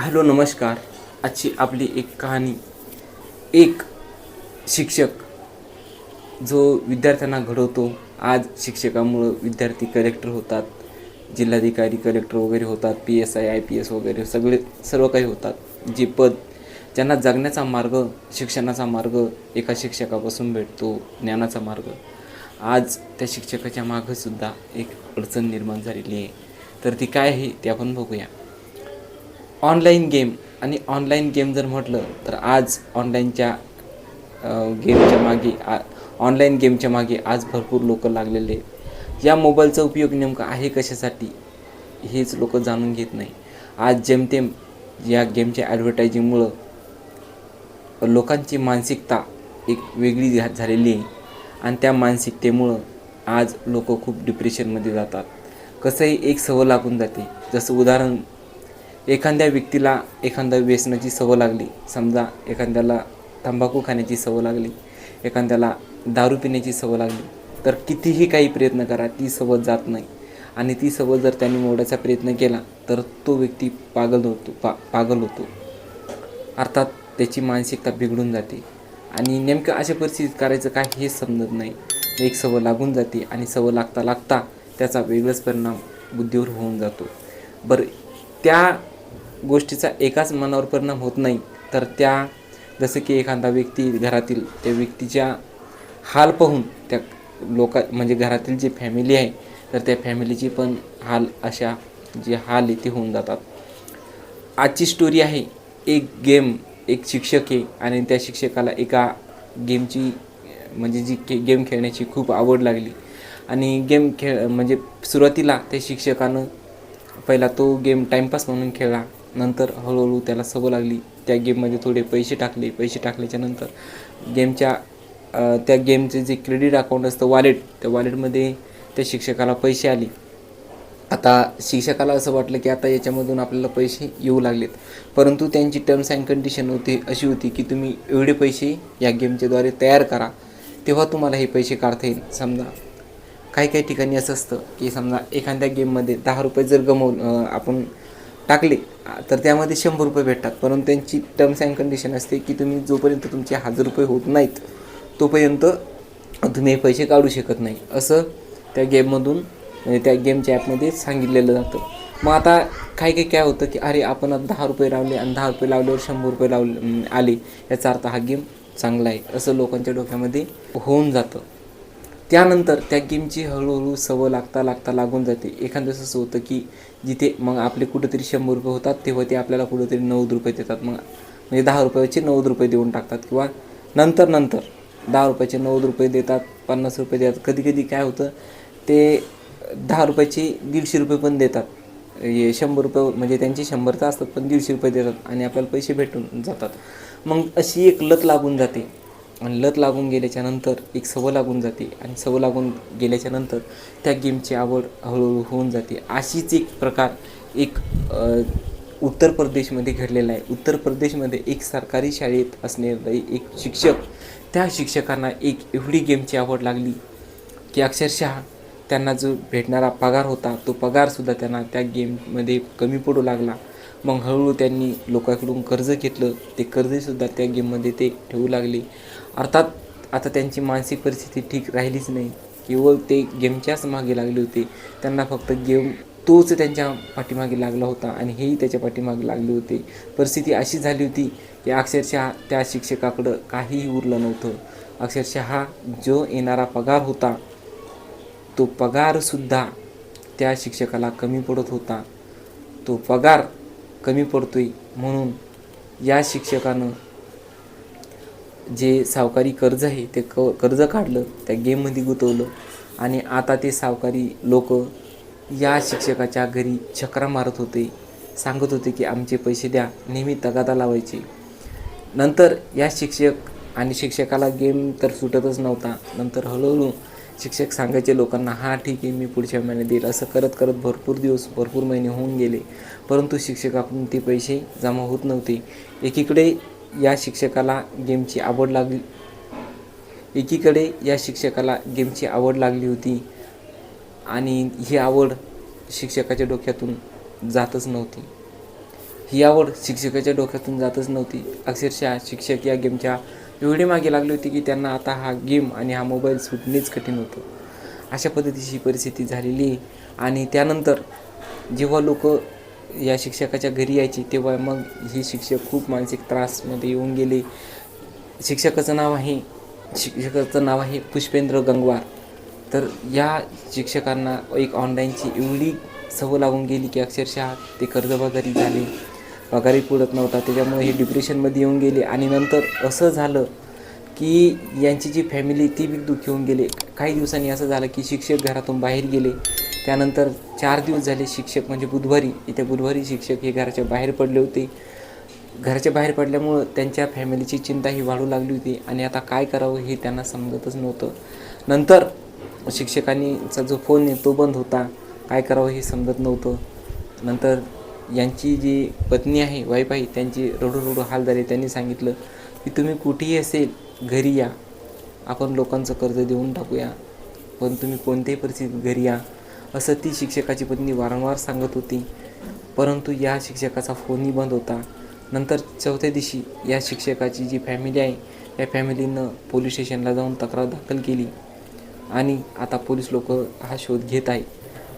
Hello नमस्कार. आजची आपली एक कहाणी. एक शिक्षक जो विद्यार्थ्यांना घडवतो आज शिक्षकामुळं विद्यार्थी कलेक्टर होतात जिल्हाधिकारी कलेक्टर वगैरे होतात P S I I P S वगैरे सगळे सर्व काही होतात. जे पद ज्यांना जगण्याचा मार्ग शिक्षणाचा मार्ग एका शिक्षकापासून भेटतो ज्ञानाचा मार्ग. आज त्या शिक्षकाच्या मागंसुद्धा एक अडचण निर्माण झालेली आहे. तर ती काय आहे ते आपण बघूया. ऑनलाईन गेम आणि ऑनलाईन गेम जर म्हटलं तर आज ऑनलाईनच्या गेमच्या मागे आ ऑनलाईन गेमच्या मागे आज भरपूर लोक लागलेले या मोबाईलचा उपयोग नेमका आहे कशासाठी हेच लोक जाणून घेत नाही. आज जेमतेम या गेमच्या ॲडव्हर्टायझिंगमुळं लोकांची मानसिकता एक वेगळी झालेली आहे. आणि त्या मानसिकतेमुळं आज लोक खूप डिप्रेशनमध्ये जातात. कसंही एक सवय लागून जाते. जसं उदाहरण एखाद्या व्यक्तीला एखाद्या व्यसनाची सवय लागली समजा एखाद्याला तंबाखू खाण्याची सवय लागली एखाद्याला दारू पिण्याची सवय लागली तर कितीही काही प्रयत्न करा ती सवय जात नाही. आणि ती सवय जर त्यांनी मोडायचा प्रयत्न केला तर तो व्यक्ती पागल होतो पा पागल होतो. अर्थात त्याची मानसिकता बिघडून जाते. आणि नेमकं अशा परिस्थितीत करायचं काय हेच समजत नाही. एक सवय लागून जाते आणि सवय लागता लागता त्याचा वेगळाच परिणाम बुद्धीवर होऊन जातो. बरं त्या गोष्टीचा एकाच मनावर परिणाम होत नाही. तर त्या जसं की एखादा व्यक्ती घरातील त्या व्यक्तीच्या हाल पाहून त्या लोका म्हणजे घरातील जी फॅमिली आहे तर त्या फॅमिलीची पण हाल अशा जे हाल आहे ते होऊन जातात. आजची स्टोरी आहे एक गेम एक शिक्षक आहे आणि त्या शिक्षकाला एका गेमची म्हणजे जी के गेम खेळण्याची खूप आवड लागली. आणि गेम खेळ म्हणजे सुरुवातीला त्या शिक्षकानं पहिला तो गेम टाईमपास म्हणून खेळला. नंतर हळूहळू त्याला सवय लागली. त्या गेममध्ये थोडे पैसे टाकले. पैसे टाकल्याच्या नंतर गेमच्या त्या गेमचे जे क्रेडिट अकाउंट असतं वॉलेट त्या वॉलेटमध्ये त्या शिक्षकाला पैसे आले. आता शिक्षकाला असं वाटलं की आता याच्यामधून आपल्याला पैसे येऊ लागलेत. परंतु त्यांची टर्म्स अँड कंडिशन होती अशी होती की तुम्ही एवढे पैसे या गेमच्याद्वारे तयार करा तेव्हा तुम्हाला हे पैसे काढता येईल. समजा काही काही ठिकाणी असं असतं की समजा एखाद्या गेममध्ये दहा रुपये जर गमवून आपण टाकले तर त्यामध्ये शंभर रुपये भेटतात. परंतु त्यांची टर्म्स अँड कंडिशन असते की तुम्ही जोपर्यंत तुमचे हजार रुपये होत नाहीत तोपर्यंत तुम्ही हे पैसे काढू शकत नाही. असं त्या गेममधून म्हणजे त्या गेमच्या ॲपमध्ये सांगितलेलं जातं. मग आता काही काही काय होतं की अरे आपण आता दहा रुपये लावले आणि दहा रुपये लावल्यावर शंभर रुपये लावले आले. याचा अर्थ हा गेम चांगला आहे. असं लोकांच्या डोक्यामध्ये होऊन जातं. त्यानंतर त्या गेमची हळूहळू सवय लागता लागता लागून जाते. एखादं असं होतं की जिथे मग आपले कुठेतरी शंभर रुपये होतात तेव्हा ते आपल्याला कुठेतरी नव्वद रुपये देतात. मग म्हणजे दहा रुपयाचे नव्वद रुपये देऊन टाकतात किंवा नंतर नंतर दहा रुपयाचे नव्वद रुपये देतात पन्नास रुपये देतात. कधी कधी काय होतं ते दहा रुपयाचे दीडशे रुपये पण देतात. हे शंभर रुपये म्हणजे त्यांचे शंभर तर असतात पण दीडशे रुपये देतात आणि आपल्याला पैसे भेटून जातात. मग अशी एक लत लागून जाते. आणि लत लागून गेल्याच्यानंतर एक सवय लागून जाते आणि सवय लागून गेल्याच्यानंतर त्या गेमची आवड हळूहळू होऊन जाते. अशीच एक प्रकार एक उत्तर प्रदेशमध्ये घडलेला आहे. उत्तर प्रदेशमध्ये एक सरकारी शाळेत असणारे एक शिक्षक त्या शिक्षकांना एक एवढी गेमची आवड लागली की अक्षरशः त्यांना जो भेटणारा पगार होता तो पगारसुद्धा त्यांना त्या गेममध्ये कमी पडू लागला. मग हळूहळू त्यांनी लोकांकडून कर्ज घेतलं. ते कर्जसुद्धा त्या गेममध्ये ते ठेवू लागले. अर्थात आता त्यांची मानसिक परिस्थिती ठीक राहिलीच नाही. केवळ ते गेमच्याच मागे लागले होते. त्यांना फक्त गेम तोच त्यांच्या पाठीमागे लागला होता आणि हेही त्याच्या पाठीमागे लागले होते. परिस्थिती अशी झाली होती की अक्षरशः त्या शिक्षकाकडं काहीही उरलं नव्हतं. अक्षरशः हा जो येणारा पगार होता तो पगारसुद्धा त्या शिक्षकाला कमी पडत होता. तो पगार कमी पडतोय म्हणून या शिक्षकानं जे सावकारी कर्ज आहे ते क कर्ज काढलं त्या गेममध्ये गुंतवलं आणि आता ते सावकारी लोक या शिक्षकाच्या घरी चक्रा मारत होते सांगत होते की आमचे पैसे द्या नेहमी तगादा लावायचे. नंतर या शिक्षक आणि शिक्षकाला गेम तर सुटतच नव्हता. नंतर हळूहळू शिक्षक सांगायचे लोकांना हा ठीक आहे मी पुढच्या महिन्यात देईल असं करत करत भरपूर दिवस भरपूर महिने होऊन गेले. परंतु शिक्षकाकडून ते पैसे जमा होत नव्हते. एकीकडे या शिक्षकाला गेमची आवड लागली एकीकडे या शिक्षकाला गेमची आवड लागली होती आणि ही आवड शिक्षकाच्या डोक्यातून जातच नव्हती. ही आवड शिक्षकाच्या डोक्यातून जातच नव्हती. अक्षरशः शिक्षक या गेमच्या एवढी मागे लागली होती की त्यांना आता हा गेम आणि हा मोबाईल सुटणेच कठीण होतं. अशा पद्धतीची परिस्थिती झालेली आहे आणि त्यानंतर जेव्हा लोक या शिक्षकाच्या घरी यायचे तेव्हा मग हे शिक्षक खूप मानसिक त्रासमध्ये येऊन गेले. शिक्षकाचं नाव आहे शिक्षकाचं नाव आहे पुष्पेंद्र गंगवार. तर या शिक्षकांना एक ऑनलाईनची एवढी सवय लागून गेली की अक्षरशः ते कर्जबाजारी झाले. पगारही पुरत नव्हता. त्याच्यामुळे हे डिप्रेशनमध्ये येऊन गेले. आणि नंतर असं झालं की यांची जी फॅमिली ती बी दुःखी होऊन गेले. काही दिवसांनी असं झालं की शिक्षक घरातून बाहेर गेले. त्यानंतर चार दिवस झाले शिक्षक म्हणजे बुधवारी. इथे बुधवारी शिक्षक हे घराच्या बाहेर पडले होते. घराच्या बाहेर पडल्यामुळं त्यांच्या फॅमिलीची चिंता ही वाढू लागली होती. आणि आता काय करावं हे त्यांना समजतच नव्हतं. नंतर शिक्षकांनीचा जो फोन आहे तो बंद होता. काय करावं हे समजत नव्हतं. नंतर यांची जी पत्नी आहे वाईफ आहे त्यांची रडू रडू हाल झाले त्यांनी सांगितलं की तुम्ही कुठेही असेल घरी या. आपण लोकांचं कर्ज देऊन टाकूया. पण तुम्ही कोणत्याही परिस्थितीत घरी या. असं ती शिक्षकाची पत्नी वारंवार सांगत होती. परंतु या शिक्षकाचा फोनही बंद होता. नंतर चौथ्या दिवशी या शिक्षकाची जी फॅमिली आहे या फॅमिलीनं पोलीस स्टेशनला जाऊन तक्रार दाखल केली. आणि आता पोलीस लोक हा शोध घेत आहे.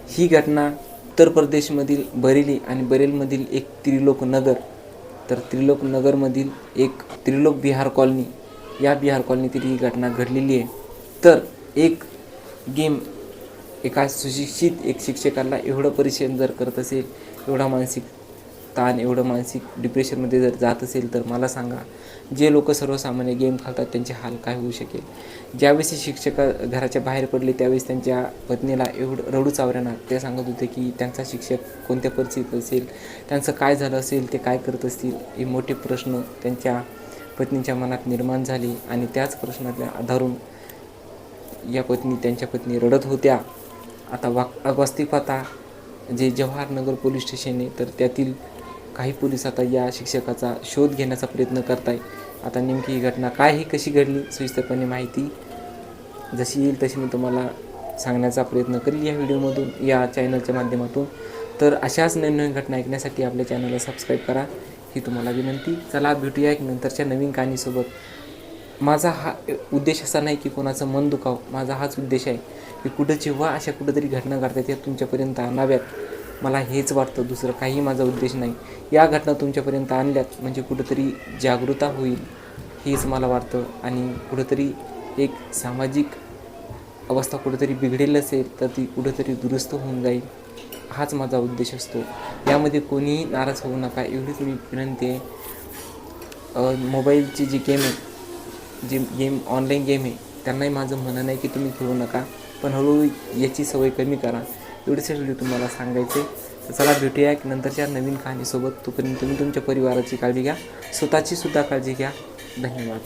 ही घटना उत्तर प्रदेशमधील बरेली आणि बरेलमधील एक त्रिलोक नगर तर त्रिलोक नगरमधील एक त्रिलोक बिहार कॉलनी या बिहार कॉलनीतील ही घटना घडलेली आहे. तर एक गेम एका सुशिक्षित एक शिक्षकाला एवढं परिश्रम जर करत असेल एवढा मानसिक ताण एवढं मानसिक डिप्रेशनमध्ये जर जात असेल तर मला सांगा जे लोक सर्वसामान्य गेम खेळतात त्यांचे हाल काय होऊ शकेल? ज्यावेळेस हे शिक्षक घराच्या बाहेर पडले त्यावेळेस त्यांच्या पत्नीला एवढं रडू चावऱ्यानं ते सांगत होते की त्यांचा शिक्षक कोणत्या परिस्थितीत असेल त्यांचं काय झालं असेल ते काय करत असतील हे मोठे प्रश्न त्यांच्या पत्नीच्या मनात निर्माण झाले आणि त्याच प्रश्नातल्या आधारून या पत्नी त्यांच्या पत्नी रडत होत्या. आता वा वास्तविक पाहता जे जवाहरनगर पोलीस स्टेशन आहे तर त्यातील काही पोलीस आता या शिक्षकाचा शोध घेण्याचा प्रयत्न करत आहे आता नेमकी ही घटना काय ही कशी घडली सविस्तरपणे माहिती जशी येईल तशी मी तुम्हाला सांगण्याचा प्रयत्न करेल या व्हिडिओमधून या चॅनलच्या माध्यमातून. तर अशाच नवीन नवीन घटना ऐकण्यासाठी आपल्या चॅनलला सबस्क्राईब करा ही तुम्हाला विनंती. चला भेटूया एक नंतरच्या नवीन कहाणीसोबत. माझा हा उद्देश असा नाही की कोणाचं मन दुखावं. माझा हाच उद्देश आहे की कुठं जेव्हा अशा कुठंतरी घटना घडतात त्या तुमच्यापर्यंत आणाव्यात. मला हेच वाटतं दुसरं काही माझा उद्देश नाही. या घटना तुमच्यापर्यंत आणल्यात म्हणजे कुठंतरी जागृता होईल हेच मला वाटतं. आणि कुठंतरी एक सामाजिक अवस्था कुठंतरी बिघडेल असेल तर ती कुठंतरी दुरुस्त होऊन जाईल हाच माझा उद्देश असतो. यामध्ये कोणीही नाराज होऊ नका एवढीच मी विनंती आहे. मोबाईलची जी गेम आहे जी गेम ऑनलाईन गेम आहे त्यांनाही माझं म्हणणं नाही की तुम्ही खेळू नका पण हळूहळू याची सवय कमी करा. एवढेच व्हिडिओ तुम्हाला सांगायचे तर चला भेटूया एक नंतरच्या नवीन कहाणीसोबत. तोपर्यंत तुम्ही तुमच्या परिवाराची काळजी घ्या. स्वतःची सुद्धा काळजी घ्या. धन्यवाद.